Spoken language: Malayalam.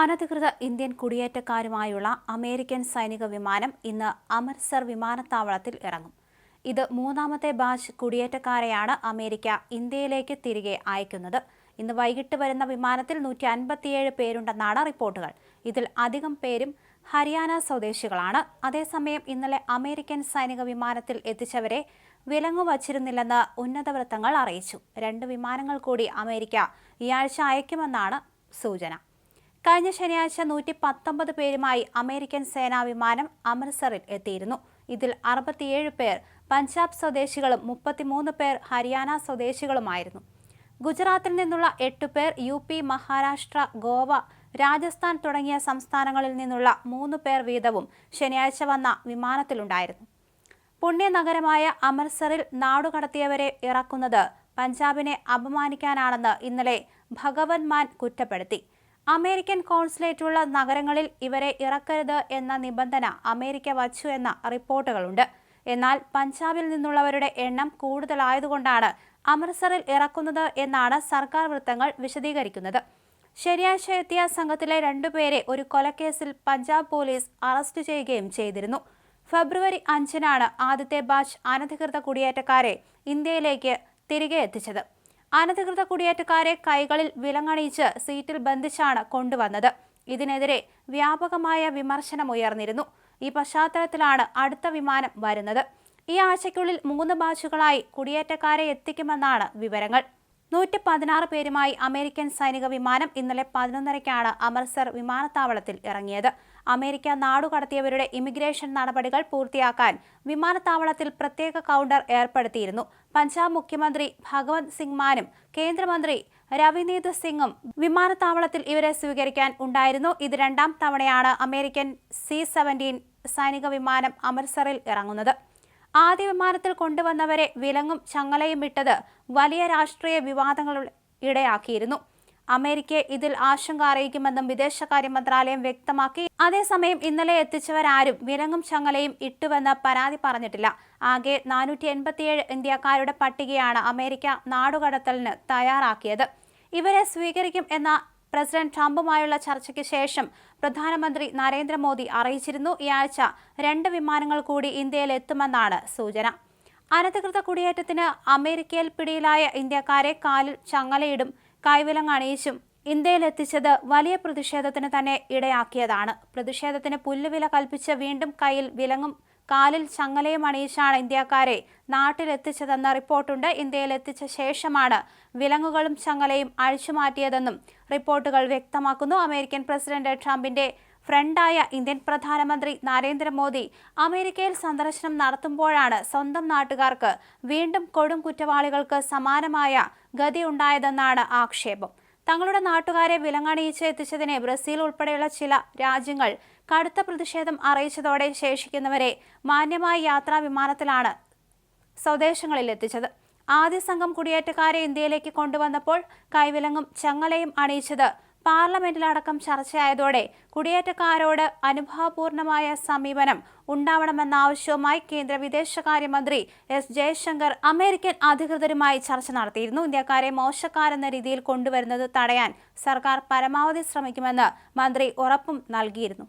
അനധികൃത ഇന്ത്യൻ കുടിയേറ്റക്കാരുമായുള്ള അമേരിക്കൻ സൈനിക വിമാനം ഇന്ന് അമൃത്സർ വിമാനത്താവളത്തിൽ ഇറങ്ങും. ഇത് മൂന്നാമത്തെ ബാച്ച് കുടിയേറ്റക്കാരെയാണ് അമേരിക്ക ഇന്ത്യയിലേക്ക് തിരികെ അയക്കുന്നത്. ഇന്ന് വൈകിട്ട് വരുന്ന വിമാനത്തിൽ നൂറ്റി അൻപത്തിയേഴ് പേരുണ്ടെന്നാണ് റിപ്പോർട്ടുകൾ. ഇതിൽ അധികം പേരും ഹരിയാന സ്വദേശികളാണ്. അതേസമയം ഇന്നലെ അമേരിക്കൻ സൈനിക വിമാനത്തിൽ എത്തിച്ചവരെ വിലങ്ങു വച്ചിരുന്നില്ലെന്ന് ഉന്നത വൃത്തങ്ങൾ അറിയിച്ചു. രണ്ട് വിമാനങ്ങൾ കൂടി അമേരിക്ക ഈ ആഴ്ച അയക്കുമെന്നാണ് സൂചന. കഴിഞ്ഞ ശനിയാഴ്ച നൂറ്റി പത്തൊമ്പത് പേരുമായി അമേരിക്കൻ സേനാ വിമാനം അമൃത്സറിൽ എത്തിയിരുന്നു. ഇതിൽ അറുപത്തിയേഴ് പേർ പഞ്ചാബ് സ്വദേശികളും മുപ്പത്തിമൂന്ന് പേർ ഹരിയാന സ്വദേശികളുമായിരുന്നു. ഗുജറാത്തിൽ നിന്നുള്ള എട്ട് പേർ യു പി മഹാരാഷ്ട്ര ഗോവ രാജസ്ഥാൻ തുടങ്ങിയ സംസ്ഥാനങ്ങളിൽ നിന്നുള്ള മൂന്ന് പേർ വീതവും ശനിയാഴ്ച വന്ന വിമാനത്തിലുണ്ടായിരുന്നു. പുണ്യനഗരമായ അമൃത്സറിൽ നാടുകടത്തിയവരെ ഇറക്കുന്നത് പഞ്ചാബിനെ അപമാനിക്കാനാണെന്ന് ഇന്നലെ ഭഗവൻ മാൻ കുറ്റപ്പെടുത്തി. അമേരിക്കൻ കോൺസുലേറ്റുള്ള നഗരങ്ങളിൽ ഇവരെ ഇറക്കരുത് എന്ന നിബന്ധന അമേരിക്ക വച്ചു എന്ന റിപ്പോർട്ടുകളുണ്ട്. എന്നാൽ പഞ്ചാബിൽ നിന്നുള്ളവരുടെ എണ്ണം കൂടുതലായതുകൊണ്ടാണ് അമൃത്സറിൽ ഇറക്കുന്നത് എന്നാണ് സർക്കാർ വൃത്തങ്ങൾ വിശദീകരിക്കുന്നത്. ശനിയാഴ്ച എത്തിയ സംഘത്തിലെ രണ്ടുപേരെ ഒരു കൊലക്കേസിൽ പഞ്ചാബ് പോലീസ് അറസ്റ്റ് ചെയ്യുകയും ചെയ്തിരുന്നു. ഫെബ്രുവരി അഞ്ചിനാണ് ആദ്യത്തെ ബാച്ച് അനധികൃത കുടിയേറ്റക്കാരെ ഇന്ത്യയിലേക്ക് തിരികെ എത്തിച്ചത്. അനധികൃത കുടിയേറ്റക്കാരെ കൈകളിൽ വിലങ്ങണിയിച്ച് സീറ്റിൽ ബന്ധിച്ചാണ് കൊണ്ടുവന്നത്. ഇതിനെതിരെ വ്യാപകമായ വിമർശനം ഉയർന്നിരുന്നു. ഈ പശ്ചാത്തലത്തിലാണ് അടുത്ത വിമാനം വരുന്നത്. ഈ ആഴ്ചയ്ക്കുള്ളിൽ മൂന്ന് ബാച്ചുകളായി കുടിയേറ്റക്കാരെ എത്തിക്കുമെന്നാണ് വിവരങ്ങൾ. നൂറ്റി പതിനാറ് പേരുമായി അമേരിക്കൻ സൈനിക വിമാനം ഇന്നലെ പതിനൊന്നരയ്ക്കാണ് അമൃത്സർ വിമാനത്താവളത്തിൽ ഇറങ്ങിയത്. അമേരിക്ക നാടുകടത്തിയവരുടെ ഇമിഗ്രേഷൻ നടപടികൾ പൂർത്തിയാക്കാൻ വിമാനത്താവളത്തിൽ പ്രത്യേക കൗണ്ടർ ഏർപ്പെടുത്തിയിരുന്നു. പഞ്ചാബ് മുഖ്യമന്ത്രി ഭഗവത് സിംഗ് മാനും കേന്ദ്രമന്ത്രി രവിനീത് സിംഗും വിമാനത്താവളത്തിൽ ഇവരെ സ്വീകരിക്കാൻ ഉണ്ടായിരുന്നു. ഇത് രണ്ടാം തവണയാണ് അമേരിക്കൻ സി സെവന്റീൻ സൈനിക വിമാനം അമൃത്സറിൽ ഇറങ്ങുന്നത്. ആദ്യ വിമാനത്തിൽ കൊണ്ടുവന്നവരെ വിലങ്ങും ചങ്ങലയും വിട്ടത് വലിയ രാഷ്ട്രീയ വിവാദങ്ങൾ ഇടയാക്കിയിരുന്നു. അമേരിക്കയെ ഇതിൽ ആശങ്ക അറിയിക്കുമെന്നും വിദേശകാര്യ മന്ത്രാലയം വ്യക്തമാക്കി. അതേസമയം ഇന്നലെ എത്തിച്ചവരാരും വിലങ്ങും ചങ്ങലയും ഇട്ടുവെന്ന് പരാതി പറഞ്ഞിട്ടില്ല. ആകെ നാനൂറ്റി എൺപത്തിയേഴ് ഇന്ത്യക്കാരുടെ പട്ടികയാണ് അമേരിക്ക നാടുകടത്തലിന് തയ്യാറാക്കിയത്. ഇവരെ സ്വീകരിക്കും എന്ന പ്രസിഡന്റ് ട്രംപുമായുള്ള ചർച്ചയ്ക്ക് ശേഷം പ്രധാനമന്ത്രി നരേന്ദ്രമോദി അറിയിച്ചിരുന്നു. ഈ ആഴ്ച രണ്ട് വിമാനങ്ങൾ കൂടി ഇന്ത്യയിൽ എത്തുമെന്നാണ് സൂചന. അനധികൃത കുടിയേറ്റത്തിന് അമേരിക്കയിൽ പിടിയിലായ ഇന്ത്യക്കാരെ കാലിൽ ചങ്ങലയിടും കൈവിലങ്ങ് അണിയിച്ചും ഇന്ത്യയിൽ എത്തിച്ചത് വലിയ പ്രതിഷേധത്തിന് തന്നെ ഇടയാക്കിയതാണ്. പ്രതിഷേധത്തിന് പുല്ലുവില കൽപ്പിച്ച് വീണ്ടും കയ്യിൽ വിലങ്ങും കാലിൽ ചങ്ങലയും അണിയിച്ചാണ് ഇന്ത്യക്കാരെ നാട്ടിലെത്തിച്ചതെന്ന റിപ്പോർട്ടുണ്ട്. ഇന്ത്യയിൽ എത്തിച്ച ശേഷമാണ് വിലങ്ങുകളും ചങ്ങലയും അഴിച്ചുമാറ്റിയതെന്നും റിപ്പോർട്ടുകൾ വ്യക്തമാക്കുന്നു. അമേരിക്കൻ പ്രസിഡന്റ് ട്രംപിന്റെ ഫ്രണ്ടായ ഇന്ത്യൻ പ്രധാനമന്ത്രി നരേന്ദ്രമോദി അമേരിക്കയിൽ സന്ദർശനം നടത്തുമ്പോഴാണ് സ്വന്തം നാട്ടുകാർക്ക് വീണ്ടും കൊടും കുറ്റവാളികൾക്ക് സമാനമായ ഗതിയുണ്ടായതെന്നാണ് ആക്ഷേപം. തങ്ങളുടെ നാട്ടുകാരെ വിലങ്ങണിയിച്ച് എത്തിച്ചതിനെ ബ്രസീൽ ഉൾപ്പെടെയുള്ള ചില രാജ്യങ്ങൾ കടുത്ത പ്രതിഷേധം അറിയിച്ചതോടെ ശേഷിക്കുന്നവരെ മാന്യമായ യാത്രാ വിമാനത്തിലാണ് സ്വദേശങ്ങളിൽ എത്തിച്ചത്. ആദ്യ സംഘം കുടിയേറ്റക്കാരെ ഇന്ത്യയിലേക്ക് കൊണ്ടുവന്നപ്പോൾ കൈവിലങ്ങും ചങ്ങലയും അണിയിച്ചത് പാർലമെന്റിലടക്കം ചർച്ചയായതോടെ കുടിയേറ്റക്കാരോട് അനുഭാവപൂർണമായ സമീപനം ഉണ്ടാവണമെന്ന ആവശ്യവുമായി കേന്ദ്ര വിദേശകാര്യമന്ത്രി എസ് ജയശങ്കർ അമേരിക്കൻ അധികൃതരുമായി ചർച്ച നടത്തിയിരുന്നു. ഇന്ത്യക്കാരെ മോശക്കാരെന്ന രീതിയിൽ കൊണ്ടുവരുന്നത് തടയാൻ സർക്കാർ പരമാവധി ശ്രമിക്കുമെന്ന് മന്ത്രി ഉറപ്പും നൽകിയിരുന്നു.